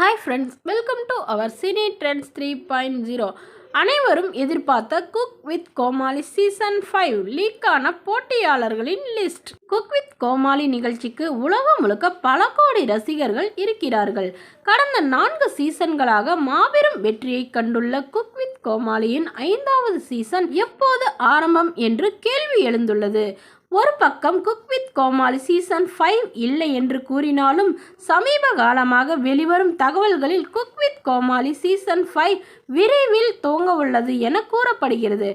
Hi friends welcome to our cine trends three point zero அனைவரும் எதிர்பார்த்த cook with Komali season five லீக்கான போட்டியாளர்களின் list cook with Komali நிகழ்ச்சிக்கு உலகம் முழுக்க பல கோடி ரசிகர்கள் இருக்கிறார்கள். கடந்த நான்கு சீசன்களாக மாபெரும் வெற்றியை கண்டுள்ள குக் வித் கோமாளியின் ஐந்தாவது சீசன் எப்போது ஆரம்பம் என்று கேள்வி எழுந்துள்ளது. ஒரு பக்கம் cook with Komali season five இல்லை என்று கூறினாலும் சமீப காலமாக வெளிவரும் தகவல்களில் cook with Komali season five விரைவில் துவங்க உள்ளது என கூறப்படுகிறது.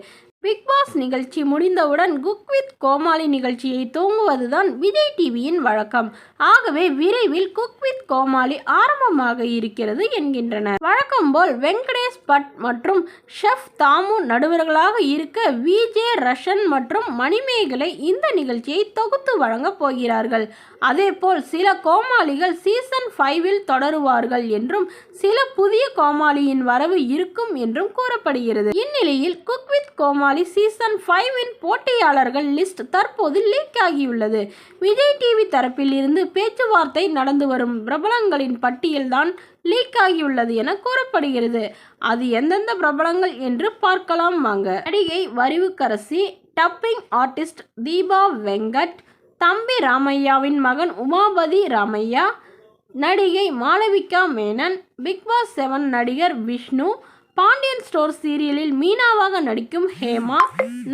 பிக் பாஸ் நிகழ்ச்சி முடிந்தவுடன் குக் வித் கோமாளி நிகழ்ச்சியை தூங்குவதுதான் விஜய் டிவியின் வழக்கம். ஆகவே விரைவில் குக் வித் கோமாளி ஆரம்பமாக இருக்கிறது என்கின்றனர் வழக்கம் போல் வெங்கடேஷ் பட் மற்றும் ஷெஃப் தாமு நடுவர்களாக இருக்க விஜே ரஷன் மற்றும் மணிமேகலை இந்த நிகழ்ச்சியை தொகுத்து வழங்கப் போகிறார்கள். அதேபோல் சில கோமாளிகள் சீசன் ஃபைவில் தொடருவார்கள் என்றும் சில புதிய கோமாளியின் வரவு இருக்கும் என்றும் கூறப்படுகிறது. இந்நிலையில் குக் வித் கோமாளி சீசன் ஃபைவின் போட்டியாளர்கள் லிஸ்ட் தற்போது லீக் ஆகியுள்ளது. விஜய் டிவி தரப்பில் இருந்து பேச்சுவார்த்தை நடந்து வரும் பிரபலங்களின் பட்டியல்தான் லீக் ஆகியுள்ளது என கூறப்படுகிறது. அது எந்தெந்த பிரபலங்கள் என்று பார்க்கலாம் வாங்க. நடிகை வரிவுக்கரசி டப்பிங் ஆர்டிஸ்ட் தீபா வெங்கட் தம்பி ராமையாவின் மகன் உமாபதி ராமையா நடிகை Malavika Menon Bigg Boss seven நடிகர் விஷ்ணு பாண்டியன் ஸ்டோர் சீரியலில் மீனாவாக நடிக்கும் ஹேமா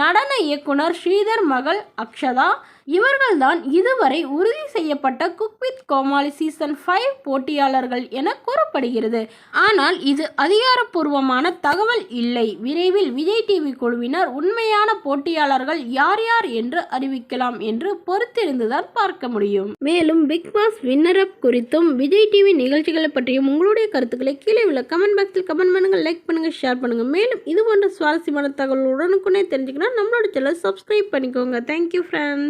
நடன இயக்குனர் ஸ்ரீதர் மகள் அக்ஷதா இவர்கள்தான் இதுவரை உறுதி செய்யப்பட்ட cook with Komali season five போட்டியாளர்கள் என கூறப்படுகிறது. ஆனால் இது அதிகாரப்பூர்வமான தகவல் இல்லை. விரைவில் விஜய் டிவி குழுவினர் உண்மையான போட்டியாளர்கள் யார் யார் என்று அறிவிக்கலாம் என்று பொறுத்திருந்துதான் பார்க்க முடியும். மேலும் பிக் பாஸ் வின்னரப் குறித்தும் விஜய் டிவி நிகழ்ச்சிகளை பற்றியும் உங்களுடைய கருத்துக்களை கீழே உள்ள கமெண்ட் பாக்ஸில் கமெண்ட் பண்ணுங்கள் லைக் பண்ணுங்கள் ஷேர் பண்ணுங்கள் மேலும் இது போன்ற சுவாரஸ்யமான தகவல் உடனுக்குனே தெரிஞ்சுக்கணும் நம்மளோட சேனல் சப்ஸ்கிரைப் பண்ணிக்கோங்க. Thank you friends